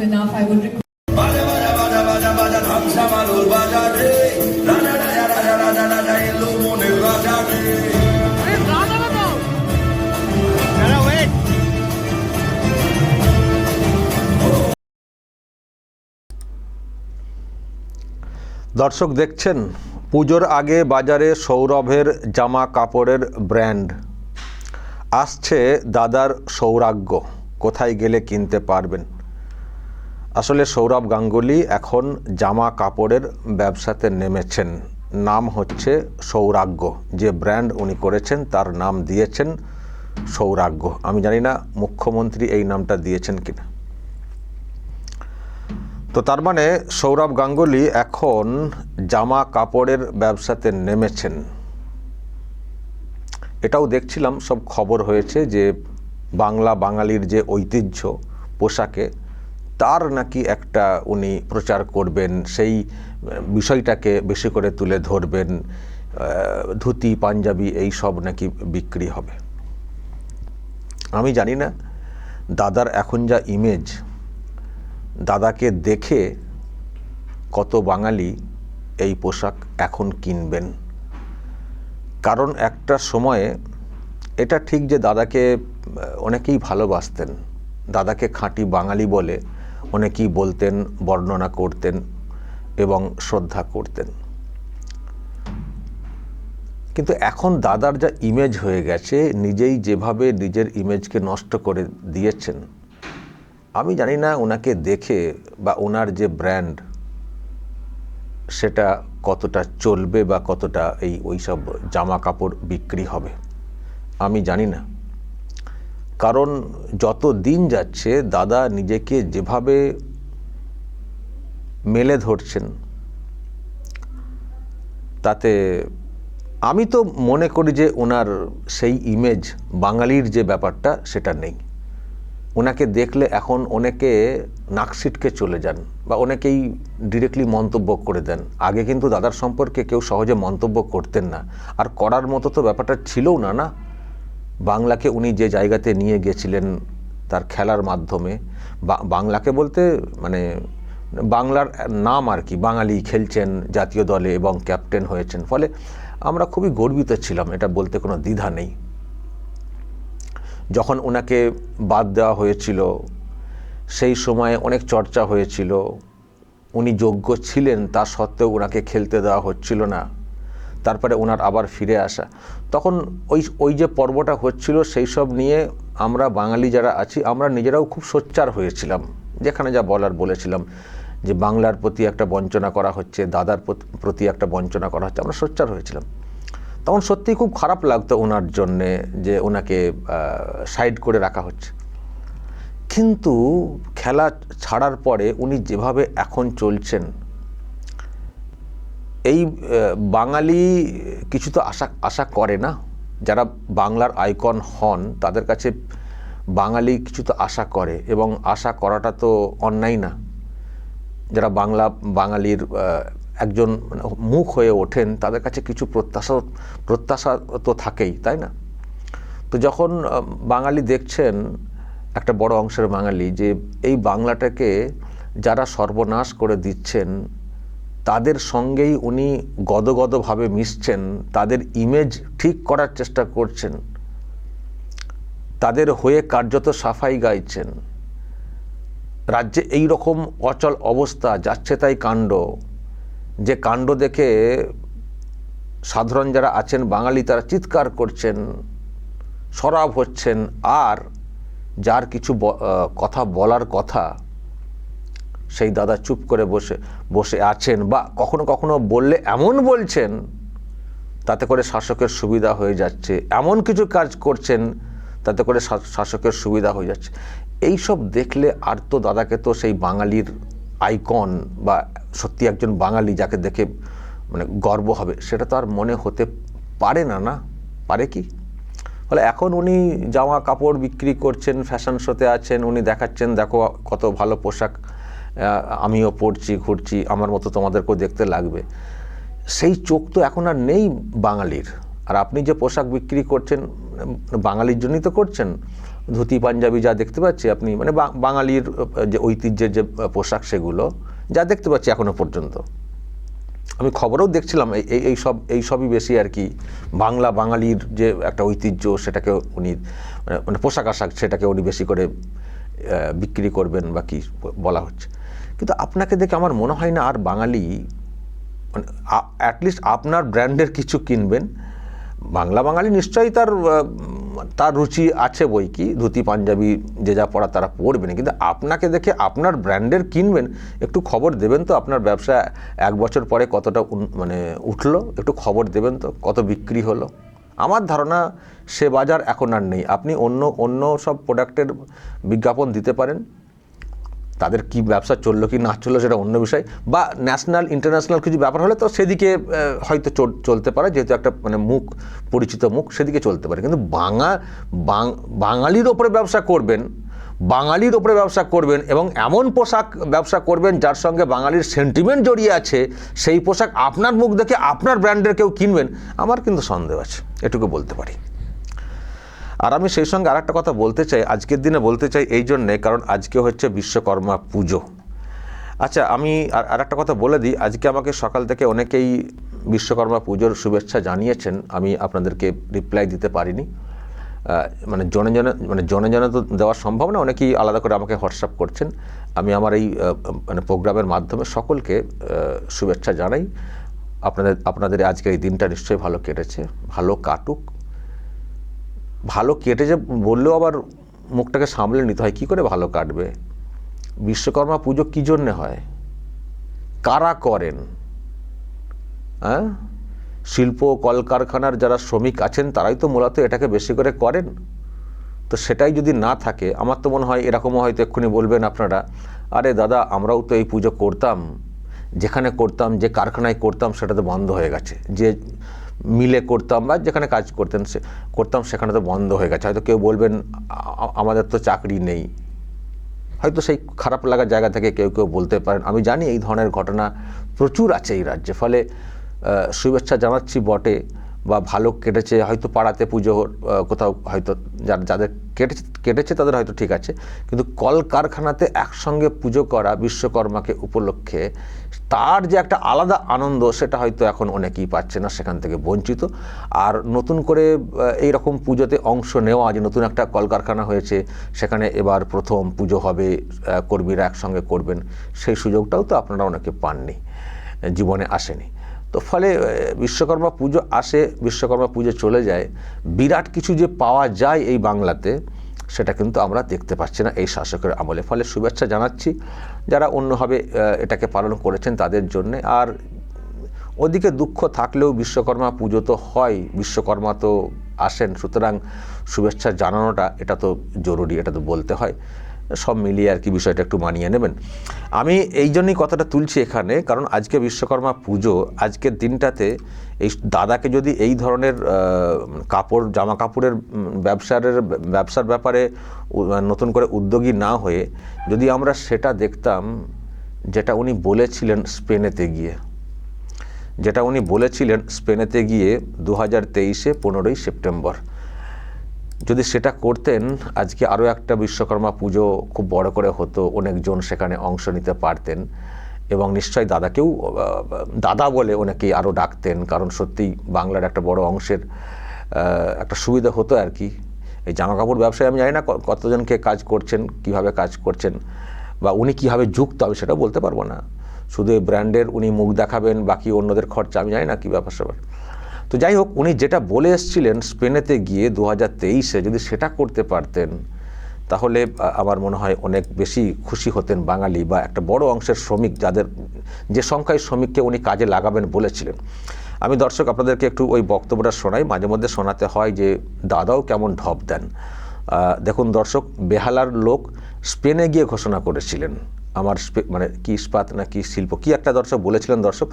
enough, I would request. দর্শক দেখছেন পুজোর আগে বাজারে সৌরভের জামা কাপড়ের ব্র্যান্ড আসছে দাদার সৌরাগ্য কোথায় গেলে কিনতে পারবেন আসলে সৌরভ গাঙ্গুলি এখন জামা কাপড়ের ব্যবসাতে নেমেছেন। নাম হচ্ছে সৌরাগ্য যে ব্র্যান্ড উনি করেছেন তার নাম দিয়েছেন সৌরাগ্য আমি জানি না মুখ্যমন্ত্রী এই নামটা দিয়েছেন কিনা। তো তার মানে সৌরভ গাঙ্গুলি এখন জামা কাপড়ের ব্যবসাতে নেমেছেন। এটাও দেখছিলাম, সব খবর হয়েছে যে বাংলা বাঙালির যে ঐতিহ্য পোশাকে তার নাকি একটা উনি প্রচার করবেন, সেই বিষয়টাকে বেশি করে তুলে ধরবেন ধুতি, পাঞ্জাবি, এই সব নাকি বিক্রি হবে। আমি জানি না, দাদার এখন যা ইমেজ দাদাকে দেখে কত বাঙালি এই পোশাক এখন কিনবেন। কারণ একটা সময়ে এটা ঠিক যে দাদাকে অনেকেই ভালোবাসতেন। দাদাকে খাঁটি বাঙালি বলে অনেকেই বলতেন, বর্ণনা করতেন এবং শ্রদ্ধা করতেন। কিন্তু এখন দাদার যা ইমেজ হয়ে গেছে, নিজেই যেভাবে নিজের ইমেজকে নষ্ট করে দিয়েছেন, আমি জানি না ওনাকে দেখে বা ওনার যে ব্র্যান্ড সেটা কতটা চলবে বা কতটা এই ওইসব জামা কাপড় বিক্রি হবে, আমি জানি না। কারণ যত দিন যাচ্ছে, দাদা নিজেকে যেভাবে মেলে ধরছেন, তাতে আমি তো মনে করি যে ওনার সেই ইমেজ বাঙালির যে ব্যাপারটা, সেটা নেই। ওনাকে দেখলে এখন অনেকে নাকশিটকে চলে যান বা অনেকেই ডিরেক্টলি মন্তব্য করে দেন। আগে কিন্তু দাদার সম্পর্কে কেউ সহজে মন্তব্য করতেন না। আর করার মতো তো ব্যাপারটা ছিলও না না? বাংলাকে উনি যে জায়গাতে নিয়ে গেছিলেন তার খেলার মাধ্যমে বাংলাকে বলতে মানে বাংলার নাম আর কি, বাঙালি খেলছেন জাতীয় দলে এবং ক্যাপ্টেন হয়েছেন। ফলে আমরা খুবই গর্বিত ছিলাম, এটা বলতে কোনো দ্বিধা নেই। যখন ওনাকে বাদ দেওয়া হয়েছিল, সেই সময়ে অনেক চর্চা হয়েছিল। উনি যোগ্য ছিলেন, তা সত্ত্বেও ওনাকে খেলতে দেওয়া হচ্ছিল না। তারপরে ওনার আবার ফিরে আসা। তখন ওই ওই যে পর্বটা হচ্ছিল সেই সব নিয়ে আমরা বাঙালি যারা আছি, আমরা নিজেরাও খুব সোচ্চার হয়েছিলাম। যেখানে যা বলার বলেছিলাম যে বাংলার প্রতি একটা বঞ্চনা করা হচ্ছে, দাদার প্রতি- একটা বঞ্চনা করা হচ্ছে, আমরা সোচ্চার হয়েছিলাম। তখন সত্যিই খুব খারাপ লাগতো ওনার জন্যে যে ওনাকে সাইড করে রাখা হচ্ছে। কিন্তু খেলা ছাড়ার পরে উনি যেভাবে এখন চলছেন এই বাঙালি কিছু তো আশা আশা করে না। যারা বাংলার আইকন হন, তাদের কাছে বাঙালি কিছু তো আশা করে এবং আশা করাটা তো অন্যায় না। যারা বাংলা, বাঙালির একজন মুখ হয়ে ওঠেন, তাদের কাছে কিছু প্রত্যাশা প্রত্যাশা তো থাকেই, তাই না? তো যখন বাঙালি দেখছেন একটা বড় অংশের বাঙালি যে এই বাংলাটাকে যারা সর্বনাশ করে দিচ্ছেন তাদের সঙ্গেই উনি গদগদভাবে মিশছেন, তাদের ইমেজ ঠিক করার চেষ্টা করছেন, তাদের হয়ে কার্যত সাফাই গাইছেন। রাজ্যে এই রকম অচল অবস্থা, যাচ্ছে তাই কাণ্ড। যে কাণ্ড দেখে সাধারণ যারা আছেন, বাঙালি তারা চিৎকার করছেন, সরাব হচ্ছেন, আর যার কিছু কথা বলার কথা সেই দাদা চুপ করে বসে বসে আছেন বা কখনো কখনো বললে এমন বলছেন, তাতে করে শাসকের সুবিধা হয়ে যাচ্ছে। এমন কিছু কাজ করছেন, তাতে করে শাসকের সুবিধা হয়ে যাচ্ছে। এই সব দেখলে আর তো দাদাকে তো সেই বাঙালির আইকন বা সত্যি একজন বাঙালি যাকে দেখে মানে গর্ব হবে, সেটা তো আর মনে হতে পারে না না? পারে কি? ফলে এখন উনি জামা কাপড় বিক্রি করছেন ফ্যাশন শোতে আছেন, উনি দেখাচ্ছেন, দেখো কত ভালো পোশাক আমিও পরছি ঘুরছি, আমার মতো তোমাদেরকেও দেখতে লাগবে। সেই চোখ তো এখন আর নেই বাঙালির। আর আপনি যে পোশাক বিক্রি করছেন, বাঙালির জন্যই তো করছেন। ধুতি, পাঞ্জাবি যা দেখতে পাচ্ছি আপনি মানে বাঙালির যে ঐতিহ্যের যে পোশাক সেগুলো, যা দেখতে পাচ্ছি এখনও পর্যন্ত। আমি খবরেও দেখছিলাম, এই, এই- এই সব, এই সবই বেশি আর কি, বাংলা বাঙালির যে একটা ঐতিহ্য, সেটাকে উনি, মানে- মানে পোশাক আশাক সেটাকে উনি বেশি করে বিক্রি করবেন বা কি বলা হচ্ছে। কিন্তু আপনাকে দেখে আমার মনে হয় না আর বাঙালি মানে অ্যাটলিস্ট আপনার ব্র্যান্ডের কিছু কিনবেন। বাংলা বাঙালি নিশ্চয়ই তার তার রুচি আছে বই কি, ধুতি, পাঞ্জাবি, যে যা পড়া তারা পড়বেন। কিন্তু আপনাকে দেখে আপনার ব্র্যান্ডের কিনবেন, একটু খবর দেবেন তো আপনার ব্যবসা এক বছর পরে কতটা মানে উঠল, একটু খবর দেবেন তো কত বিক্রি হলো। আমার ধারণা সে বাজার এখন আর নেই। আপনি অন্য অন্য সব প্রোডাক্টের বিজ্ঞাপন দিতে পারেন। তাদের কি ব্যবসা চলল কি না চলল সেটা অন্য বিষয়। বা ন্যাশনাল ইন্টারন্যাশনাল কিছু ব্যাপার হলে তো সেদিকে হয়তো চল- চলতে পারে, যেহেতু একটা মানে মুখ, পরিচিত মুখ, সেদিকে চলতে পারে। কিন্তু বাঙা বাঙালির ওপরে ব্যবসা করবেন, বাঙালির ওপরে ব্যবসা করবেন এবং এমন পোশাক ব্যবসা করবেন যার সঙ্গে বাঙালির সেন্টিমেন্ট জড়িয়ে আছে, সেই পোশাক আপনার মুখ দেখে আপনার ব্র্যান্ডের কেউ কিনবেন, আমার কিন্তু সন্দেহ আছে, এটুকু বলতে পারি। আর আমি সেই সঙ্গে আর একটা কথা বলতে চাই, আজকের দিনে বলতে চাই এই জন্যে, কারণ আজকে হচ্ছে বিশ্বকর্মা পুজো। আচ্ছা আমি আর একটা কথা বলে দিই, আজকে আমাকে সকাল থেকে অনেকেই বিশ্বকর্মা পুজোর শুভেচ্ছা জানিয়েছেন, আমি আপনাদেরকে রিপ্লাই দিতে পারিনি। মানে জনে জনে মানে জনে জনে তো দেওয়া সম্ভব না, অনেকেই আলাদা করে আমাকে হোয়াটসঅ্যাপ করছেন। আমি আমার এই মানে প্রোগ্রামের মাধ্যমে সকলকে শুভেচ্ছা জানাই। আপনাদের আপনাদের আজকের এই দিনটা নিশ্চয়ই ভালো কেটেছে, ভালো কাটুক। ভালো কেটে যে বললেও আবার মুখটাকে সামলে নিতে হয়, কী করে ভালো কাটবে? বিশ্বকর্মা পুজো কী জন্যে হয়? কারা করেন? হ্যাঁ শিল্প কলকারখানার যারা শ্রমিক আছেন, তারাই তো মূলত এটাকে বেশি করে করেন। তো সেটাই যদি না থাকে, আমার তো মনে হয় এরকমও হয়তো এক্ষুনি বলবেন আপনারা, আরে দাদা, আমরাও তো এই পুজো করতাম। যেখানে করতাম, যে কারখানায় করতাম সেটা তো বন্ধ হয়ে গেছে। যে মিলে করতাম বা যেখানে কাজ করতেন সে, করতাম সেখানে তো বন্ধ হয়ে গেছে। হয়তো কেউ বলবেন আমাদের তো চাকরি নেই। হয়তো সেই খারাপ লাগার জায়গা থেকে কেউ কেউ বলতে পারেন। আমি জানি এই ধরনের ঘটনা প্রচুর আছে এই রাজ্যে। ফলে শুভেচ্ছা জানাচ্ছি বটে। বা ভালো কেটেছে, হয়তো পাড়াতে পুজো কোথাও হয়তো যাদের কেটেছে কেটেছে তাদের হয়তো ঠিক আছে। কিন্তু কলকারখানাতে একসঙ্গে পুজো করা বিশ্বকর্মাকে উপলক্ষে তার যে একটা আলাদা আনন্দ, সেটা হয়তো এখন অনেকেই পাচ্ছে না, সেখান থেকে বঞ্চিত। আর নতুন করে এই রকম পুজোতে অংশ নেওয়া, যে নতুন একটা কলকারখানা হয়েছে, সেখানে এবার প্রথম পুজো হবে কর্মীরা একসঙ্গে করবেন, সেই সুযোগটাও তো আপনারা অনেকে পাননি, জীবনে আসেনি। তো ফলে বিশ্বকর্মা পুজো আসে, বিশ্বকর্মা পুজো চলে যায়। বিরাট কিছু যে পাওয়া যায় এই বাংলাতে, সেটা কিন্তু আমরা দেখতে পাচ্ছি না এই শাসকের আমলে। ফলে শুভেচ্ছা জানাচ্ছি যারা অন্যভাবে এটাকে পালন করেছেন তাদের জন্যে। আর ওদিকে দুঃখ থাকলেও বিশ্বকর্মা পুজো তো হয়, বিশ্বকর্মা তো আসেন। সুতরাং শুভেচ্ছা জানানোটা, এটা তো জরুরি, এটা তো বলতে হয়। সব মিলিয়ে আর কি বিষয়টা একটু মানিয়ে নেবেন। আমি এই জন্যই কথাটা তুলছি এখানে, কারণ আজকে বিশ্বকর্মা পুজো, আজকের দিনটাতে এই দাদাকে যদি এই ধরনের কাপড় জামা কাপড়ের ব্যবসার ব্যবসার ব্যাপারে নতুন করে উদ্যোগী না হয়ে যদি আমরা সেটা দেখতাম যেটা উনি বলেছিলেন স্পেনেতে গিয়ে, যেটা উনি বলেছিলেন স্পেনেতে গিয়ে দু হাজার তেইশে পনেরোই সেপ্টেম্বর। যদি সেটা করতেন, আজকে আরও একটা বিশ্বকর্মা পুজো খুব বড় করে হতো, অনেকজন সেখানে অংশ নিতে পারতেন এবং নিশ্চয়ই দাদাকেও দাদা বলে অনেকেই আরও ডাকতেন, কারণ সত্যিই বাংলার একটা বড় অংশের একটা সুবিধা হতো আর কি। এই জামা কাপড় ব্যবসায় আমি জানি না কতজনকে কাজ করছেন, কীভাবে কাজ করছেন বা উনি কীভাবে যুক্ত হবে সেটা বলতে পারব না। শুধু এই ব্র্যান্ডের উনি মুখ দেখাবেন, বাকি অন্যদের খরচা, আমি জানি না কী ব্যাপার স্যাপার তো যাই হোক, উনি যেটা বলে এসেছিলেন স্পেনেতে গিয়ে দু হাজার তেইশে যদি সেটা করতে পারতেন, তাহলে আমার মনে হয় অনেক বেশি খুশি হতেন বাঙালি বা একটা বড় অংশের শ্রমিক যাদের, যে সংখ্যায় শ্রমিককে উনি কাজে লাগাবেন বলেছিলেন। আমি দর্শক আপনাদেরকে একটু ওই বক্তব্যটা শোনাই। মাঝে মধ্যে শোনাতে হয় যে দাদাও কেমন ঢপ দেন। দেখুন দর্শক, বেহালার লোক স্পেনে গিয়ে ঘোষণা করেছিলেন। আমার স্পে- মানে কি ইস্পাত না কি শিল্প কি একটা দর্শক বলেছিলেন দর্শক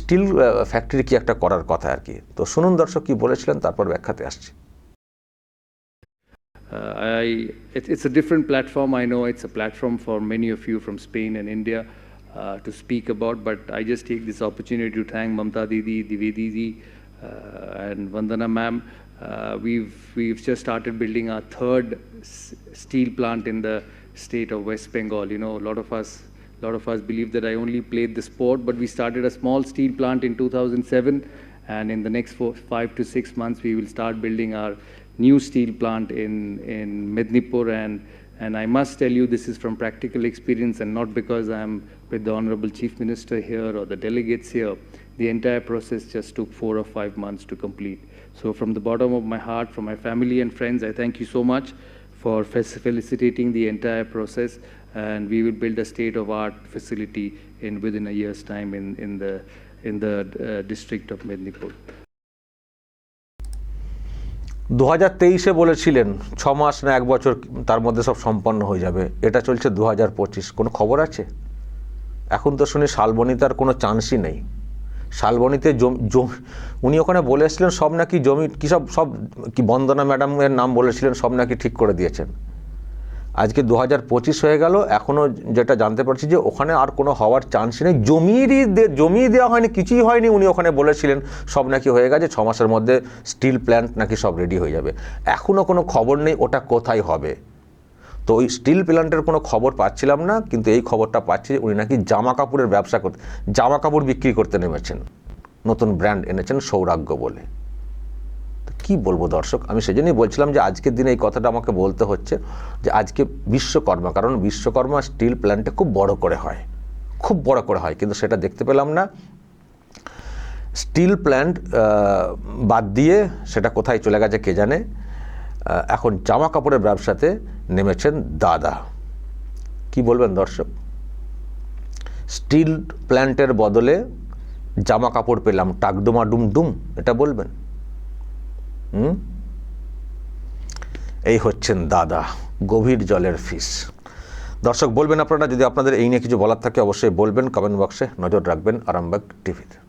স্টিল ফ্যাক্টরি কি একটা করার কথা আর কি তো শুনুন দর্শক কি বলেছিলেন তারপর ব্যাখ্যাতে আসছি Uh, I, it, it's a different platform. I know it's a platform for many of you from Spain and India uh, to speak about, but I just take this opportunity to thank Mamta Didi, Divedi Ji, Uh, and Vandana ma'am, uh, we've, we've just started building our third s- steel plant in the state of West Bengal. You know, a lot of us, a lot of us believe that I only played the sport, but we started a small steel plant in 2007, and in the next four, five to six months, we will start building our new steel plant in in Mednipur. And and I must tell you, this is from practical experience, and not because I'm with the honorable chief minister here or the delegates here. The entire process just took four or five months to complete. So, from the bottom of my heart, from my family and friends, I thank you so much for fac- felicitating the entire process. And we will build a state-of-art facility in within a year's time in, in the in the uh, district of Mednipur. দু হাজার তেইশে বলেছিলেন ছ মাস না এক বছর তার মধ্যে সব সম্পন্ন হয়ে যাবে এটা চলছে দু হাজার পঁচিশ কোনো খবর আছে এখন তো শুনি শালবনিতার কোনো চান্সই নেই শালবনিতে উনি ওখানে বলে এসেছিলেন, সব নাকি জমি, কী সব সব কি বন্দনা ম্যাডামের নাম বলেছিলেন সব নাকি ঠিক করে দিয়েছেন। আজকে দু হাজার পঁচিশ হয়ে গেল এখনও যেটা জানতে পারছি যে ওখানে আর কোনো হওয়ার চান্সই নেই। জমিরই জমি দেওয়া হয়নি, কিছুই হয়নি, উনি ওখানে বলেছিলেন, সব নাকি হয়ে গেছে, ছ মাসের মধ্যে স্টিল প্ল্যান্ট নাকি সব রেডি হয়ে যাবে। এখনও কোনো খবর নেই, ওটা কোথায় হবে? তো ওই স্টিল প্ল্যান্টের কোনো খবর পাচ্ছিলাম না, কিন্তু এই খবরটা পাচ্ছি উনি নাকি জামা কাপড়ের ব্যবসা করতে, জামা কাপড় বিক্রি করতে নেমেছেন। নতুন ব্র্যান্ড এনেছেন সৌরাগ্য বলে। কী বলব দর্শক, আমি সেজন্যই বলছিলাম যে আজকের দিনে এই কথাটা আমাকে বলতে হচ্ছে যে আজকে বিশ্বকর্মা, কারণ বিশ্বকর্মা স্টিল প্ল্যান্টে খুব বড় করে হয়। খুব বড় করে হয়, কিন্তু সেটা দেখতে পেলাম না। স্টিল প্ল্যান্ট বাদ দিয়ে সেটা কোথায় চলে গেছে কে জানে? এখন জামা কাপড়ের ব্যবসাতে নেমেছেন দাদা। কি বলবেন দর্শক? স্টিল প্ল্যান্টের বদলে জামা কাপড় পেলাম টাকডুমা ডুম ডুম এটা বলবেন? হুম? এই হচ্ছেন দাদা, গভীর জলের ফিস। দর্শক, বলবেন আপনারা, যদি আপনাদের এই নিয়ে কিছু বলার থাকে, অবশ্যই বলবেন কমেন্ট বক্সে নজর রাখবেন, আরামবাগ টিভিতে।